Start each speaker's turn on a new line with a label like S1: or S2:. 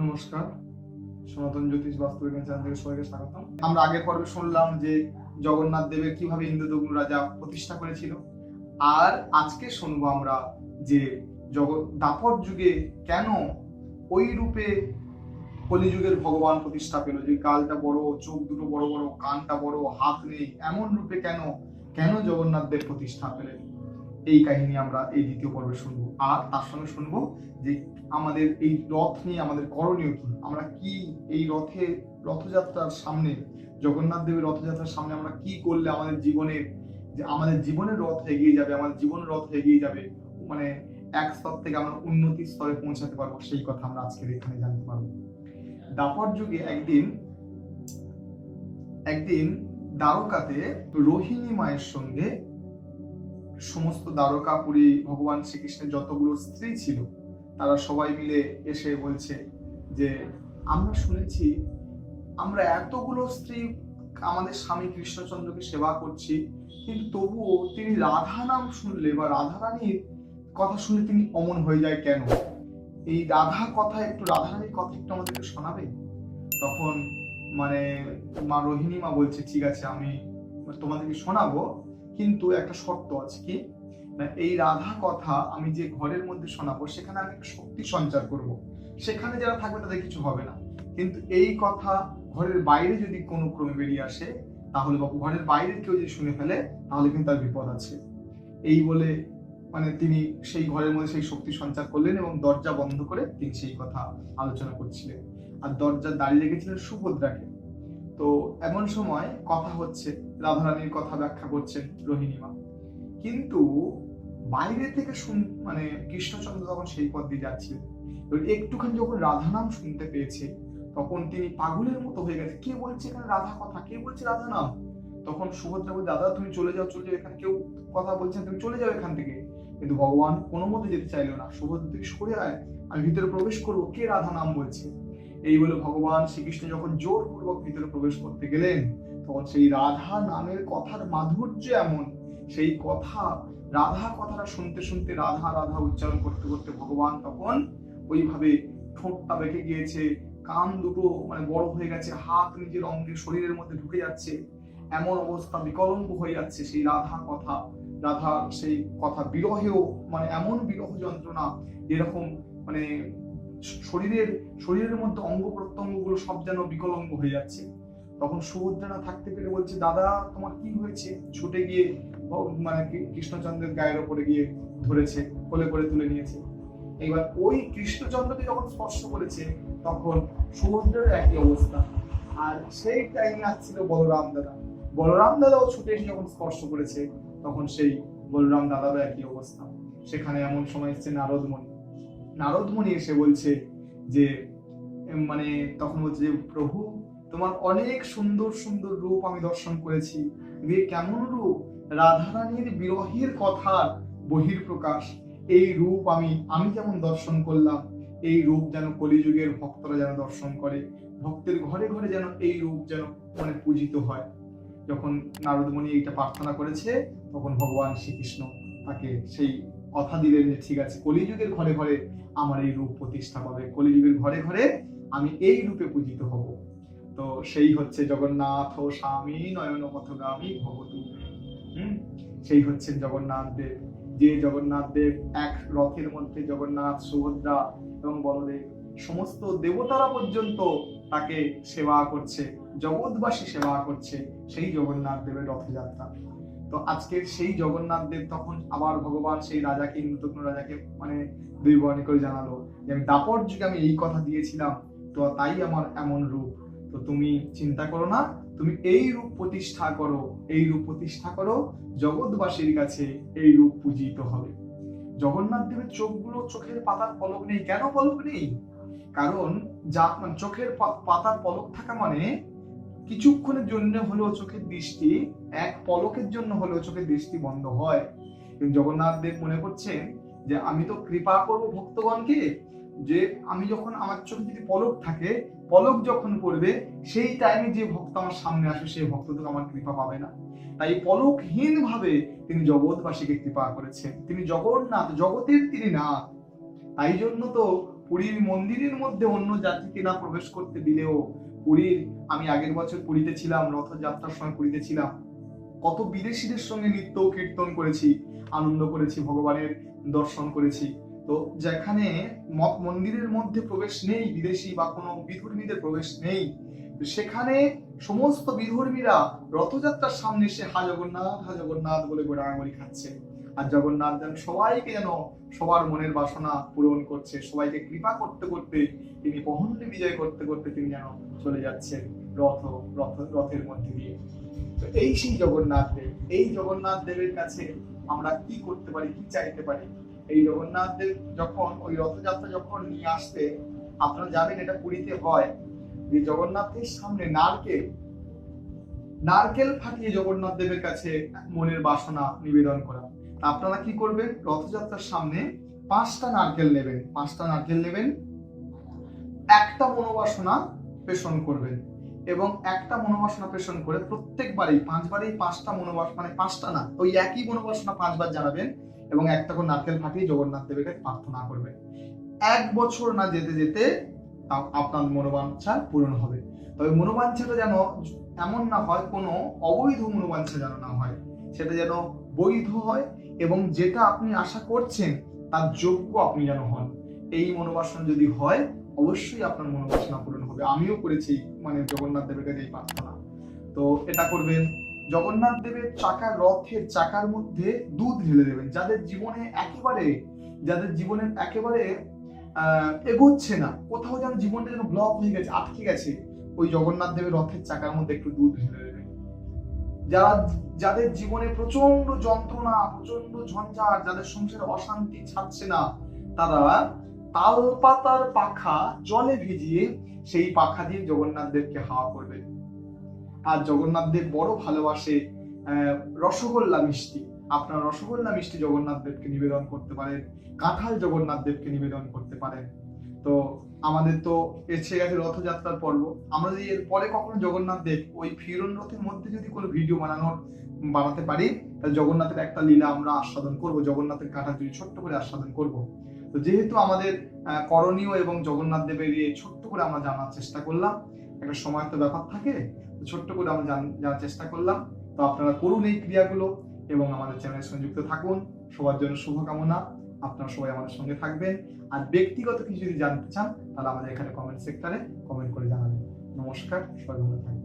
S1: নমস্কার। সনাতন জ্যোতিষ বাস্তু বিজ্ঞান চ্যানেল থেকে সবাইকে স্বাগতম। আমরা আগের পর্বে শুনলাম যে জগন্নাথ দেবের কীভাবে ইন্দ্রদগ্ন রাজা প্রতিষ্ঠা করেছিল। আর আজকে শুনব আমরা যে জগৎ দাপর যুগে কেন ওই রূপে কলিযুগের ভগবান প্রতিষ্ঠা পেল? যে গালটা বড়, চোখ দুটো বড় বড়, কানটা বড়, হাত নেই, এমন রূপে কেন কেন জগন্নাথ দেব প্রতিষ্ঠা পেলেন? এই কাহিনী আমরা এই দ্বিতীয় পর্বে শুনব। আর তার সঙ্গে শুনব যে আমাদের এই রথ নিয়ে, আমাদের করণীয় কি? আমরা কি এই রথে, রথযাত্রার সামনে, জগন্নাথ দেবের রথযাত্রার সামনে আমরা কি করলে আমাদের জীবনের, যে আমাদের জীবনের রথ এগিয়ে যাবে, আমাদের জীবন রথ এগিয়ে যাবে মানে এক স্তর থেকে আমরা উন্নতির স্তরে পৌঁছাতে পারব? সেই কথা আমরা আজকের এখানে জানতে পারব। দাপর যুগে একদিন একদিন দ্বারকাতে রোহিণী মায়ের সঙ্গে সমস্ত দ্বারকাপুরী ভগবান শ্রীকৃষ্ণের যতগুলো স্ত্রী ছিল তারা সবাই মিলে এসে বলছে যে, আমরা শুনেছি, আমরা এতগুলো স্ত্রী আমাদের স্বামী কৃষ্ণচন্দ্রকে সেবা করছি, কিন্তু তবুও তিনি রাধা নাম শুনলে বা রাধা রানীর কথা শুনলে তিনি অমন হয়ে যায় কেন? এই রাধা কথা একটু, রাধা রানীর কথা একটু আমাদেরকে শোনাবে? তখন মানে মা রোহিণী মা বলছে, ঠিক আছে, আমি তোমাদেরকে শোনাবো, কিন্তু একটা শর্ত আছে কি? এই রাধা কথা আমি যে ঘরের মধ্যে শোনাবো, সেখানে আমি শক্তি সঞ্চার করব। সেখানে যারা থাকবে তাদের কিছু হবে না। কিন্তু এই কথা ঘরের বাইরে যদি কোনো ক্রমে বেরিয়ে আসে, তাহলে বা ঘরের বাইরে কেউ যদি শুনে ফেলে, তাহলে কিন্তু তার বিপদ আছে। এই বলে মানে তিনি সেই ঘরের মধ্যে সেই শক্তি সঞ্চার করলেন এবং দরজা বন্ধ করে তিনি সেই কথা আলোচনা করছিলেন। আর দরজা দাঁড়িয়ে রেখেছিলেন সুভদ্রাকে। তো এমন সময় কথা হচ্ছে, রাধারানীর কথা ব্যাখ্যা করছেন রোহিণীমা। কিন্তু বাইরে থেকে শুন মানে কৃষ্ণচন্দ্র তখন সেই পথ দিয়ে এবার একটুখানি যখন রাধা নাম শুনতে পেয়েছে, তখন তিনি পাগলের মতো হয়ে গেছে। কে বলছে এখানে রাধা কথা? কে বলছে রাধা নাম তখন সুভদ্রা বলছে দাদা, তুমি চলে যাও চলে যাও এখানে। কেউ কথা বলছেন, তুমি চলে যাও এখান থেকে। কিন্তু ভগবান কোনো মতে যেতে চাইলো না। সুভদ্রা থেকে সরে আয়, আমি ভিতরে প্রবেশ করব। কে রাধা নাম বলছে? এই বলে ভগবান শ্রীকৃষ্ণ যখন জোর জোরপূর্বক ভিতরে প্রবেশ করতে গেলেন, তখন সেই রাধা নামের কথার মাধুর্য এমন। সেই কথা রাধা কথাটা শুনতে শুনতে রাধা রাধা উচ্চারণ করতে করতে ভগবান তখন ওইভাবে ঠোঁটটা বেঁকে গিয়েছে, কান দুটো মানে বড় হয়ে গেছে, হাত নিজের অঙ্গে শরীরের মধ্যে ঢুকে যাচ্ছে, এমন অবস্থা বিকলঙ্গ হয়ে যাচ্ছে সেই রাধা কথা। রাধা সেই কথা বিরহেও মানে এমন বিরহ যন্ত্রণা এরকম মানে শরীরের শরীরের মধ্যে অঙ্গ প্রত্যঙ্গগুলো সব যেন বিকলঙ্গ হয়ে যাচ্ছে। তখন সুভদ্রা না থাকতে পেরে বলছে, দাদা, তোমার কি হয়েছে? ছুটে গিয়ে মানে কৃষ্ণচন্দ্রের গায়ের ওপরে গিয়ে ধরেছে, কোলে করে তুলে নিয়েছে। এবার ওই কৃষ্ণচন্দ্রকে যখন স্পর্শ করেছে, তখন সুভদ্রের একই অবস্থা। আর সেই টাইমে আসছিল বলরাম দাদা। বলরাম দাদাও ছুটে এসে যখন স্পর্শ করেছে, তখন সেই বলরাম দাদারও একই অবস্থা। সেখানে এমন সময় এসছে নারদমণি। নারদমণি এসে বলছে যে মানে তখন বলছে যে, প্রভু, তোমার অনেক সুন্দর সুন্দর রূপ আমি দর্শন করেছি। কেমন রূপ? রাধারানীর বিরহের কথার বহির প্রকাশ এই রূপ আমি আমি যেমন দর্শন করলাম, এই রূপ যেন কলিযুগের ভক্তরা যেন দর্শন করে। ভক্তের ঘরে ঘরে যেন এই রূপ যেন মানে পূজিত হয়। যখন নারদমণি এইটা প্রার্থনা করেছে, তখন ভগবান শ্রীকৃষ্ণ তাকে সেই কথা দিলেন যে, ঠিক আছে, কলিযুগের ঘরে ঘরে আমার এই রূপ প্রতিষ্ঠা পাবে। কলিযুগের ঘরে ঘরে আমি এই রূপে পূজিত হব। তো সেই হচ্ছে জগন্নাথ স্বামী নয়ন পথগামী ভবতু। সেই হচ্ছেন জগন্নাথ দেব। যে জগন্নাথ দেব এক রথের মধ্যে জগন্নাথ, সুভদ্রা এবং বলদেব সমস্ত দেবতারা পর্যন্ত তাকে সেবা করছে, জগৎবাসী সেবা করছে সেই জগন্নাথ দেবের রথযাত্রা। তো আজকের সেই জগন্নাথ দেব তখন আবার ভগবান সেই রাজাকে ইন্দ্রগ্ন রাজাকে মানে দুইবর্ণী করে জানালো যে, আমি দাপর যুগে আমি এই কথা দিয়েছিলাম, তো তাই আমার এমন রূপ। তো তুমি চিন্তা করো না তুমি এই রূপ প্রতিষ্ঠা করো, এই রূপ প্রতিষ্ঠা করো, জগৎবাসীর কাছে এই রূপ পূজিত হবে। জগন্নাথ দেবের চোখগুলো চোখের পাতার পলক নেই। কেন পলক নেই? কারণ যা মানে চোখের পাতার পলক থাকা মানে কিছুক্ষণের জন্য হলেও চোখের দৃষ্টি, এক পলকের জন্য হলেও চোখের দৃষ্টি বন্ধ হয়। জগন্নাথ দেব মনে করছেন যে, আমি তো কৃপা করব ভক্তগণকে যে, আমি যখন আমার চোখে যদি পলক থাকে পলক যখন করবে, সেই টাইমে যে ভক্ত আমার সামনে আসবে, সেই ভক্ত তো আমার কৃপা পাবে না। তাই পলকহীন ভাবে তিনি জগৎবাসীকে কৃপা করেছেন। তিনি জগন্নাথ, জগতের তিনি না তাই জন্য তো পুরীর মন্দিরের মধ্যে অন্য জাতিকে না প্রবেশ করতে দিলেও, পুরীর আমি আগের বছর পুরীতে ছিলাম, রথযাত্রার সময় পুরীতে ছিলাম। কত বিদেশিদের সঙ্গে নৃত্য কীর্তন করেছি, আনন্দ করেছি, ভগবানের দর্শন করেছি। তো যেখানে মন্দিরের মধ্যে প্রবেশ নেই, বিদেশি বা কোনো বিধর্মীদের প্রবেশ নেই সেখানে সমস্ত বিধর্মীরা রথযাত্রার সামনে এসে হা জগন্নাথ হা জগন্নাথ বলে গোড়াগড়ি খাচ্ছে। আর জগন্নাথ যেন সবাইকে যেন সবার মনের বাসনা পূরণ করছে, সবাইকে কৃপা করতে করতে তিনি পহন্ডে বিজয় করতে করতে তিনি যেন চলে যাচ্ছেন রথ রথ, রথের মধ্যে দিয়ে। তো এই সেই জগন্নাথ দেব, এই জগন্নাথ দেবের কাছে আমরা কি করতে পারি, কি চাইতে পারি? এই জগন্নাথ দেব যখন, ওই রথযাত্রা যখন নিয়ে আসতে আপনারা জানেন এটা পুরীতে হয় যে জগন্নাথের সামনে নারকেল নারকেল ফাটিয়ে জগন্নাথ দেবের কাছে মনের বাসনা নিবেদন করা। আপনারা কি করবেন? রথযাত্রার সামনে পাঁচটা নারকেল নেবেন। পাঁচটা নারকেল নেবেন, একটা মনোবাসনা পেষণ করবেন। এবং একটা মনোবাসনা পেষণ করে প্রত্যেকবারেই, পাঁচবারেই পাঁচটা মনোবাস মানে পাঁচটা না, ওই একই মনোবাসনা পাঁচবার জানাবেন। এবং একটা করে নারকেল ফাটিয়ে জগন্নাথ দেবের কাছে প্রার্থনা করবেন এক বছর না যেতে যেতে আপনার মনোবাঞ্ছা পূরণ হবে। তবে মনোবাঞ্ছাটা যেন এমন না হয়, কোনো অবৈধ মনোবাঞ্ছা যেন না হয়। সেটা যেন বৈধ হয় এবং যেটা আপনি আশা করছেন, তার যোগ্য আপনি যেন হন। এই মনোবাসনা যদি হয়, অবশ্যই আপনার মনোবাসনা পূরণ হবে। আমিও করেছি মানে জগন্নাথ দেবের কাছে এই প্রার্থনা। তো এটা করবেন জগন্নাথ দেবের চাকার রথের চাকার মধ্যে দুধ ঢেলে দেবেন। যাদের জীবনে একেবারে, যাদের জীবনে একেবারে এগোচ্ছে না, কোথাও যেন জীবনটা যেন ব্লক হয়ে গেছে, আটকে গেছে, ওই জগন্নাথ দেবের রথের চাকার মধ্যে একটু দুধ ঢেলে দেবেন। যারা, যাদের জীবনে প্রচণ্ড যন্ত্রণা প্রচণ্ড ঝঞ্ঝাট, যাদের সংসারে অশান্তি ছাড়ছে না, তারা তাল পাতার পাখা জলে ভিজিয়ে সেই পাখা দিয়ে জগন্নাথ দেবকে হাওয়া করবে আর জগন্নাথ দেব বড় ভালোবাসে রসগোল্লা মিষ্টি। আপনার রসগোল্লা মিষ্টি জগন্নাথ দেবকে নিবেদন করতে পারেন, কাঁঠাল জগন্নাথ দেবকে নিবেদন করতে পারেন। তো আমাদের তো এসে গেছে রথযাত্রার পর্ব। আমরা যদি এর পরে কখনো জগন্নাথ দেব ওই ফিরন রথের মধ্যে যদি কোনো ভিডিও বানানোর, বানাতে পারি, তাহলে জগন্নাথের একটা লীলা আমরা আস্বাদন করব, জগন্নাথের কাঁঠাল যদি ছোট্ট করে আস্বাদন করব। তো যেহেতু আমাদের করণীয় এবং জগন্নাথ দেবের ছোট্ট করে আমরা জানার চেষ্টা করলাম একটা সময় তো ব্যাপার থাকে, তো ছোট্ট করে আমরা জান- জানার চেষ্টা করলাম। তো আপনারা করুন এই ক্রিয়াগুলো এবং আমাদের চ্যানেলের সঙ্গে যুক্ত থাকুন। সবার জন্য শুভকামনা। আপনারা সবাই আমাদের সঙ্গে থাকবেন। আর ব্যক্তিগত কিছু যদি জানতে চান, তাহলে আমাদের এখানে কমেন্ট সেক্টরে কমেন্ট করে জানাবেন। নমস্কার, সবাই ভালো থাকবেন।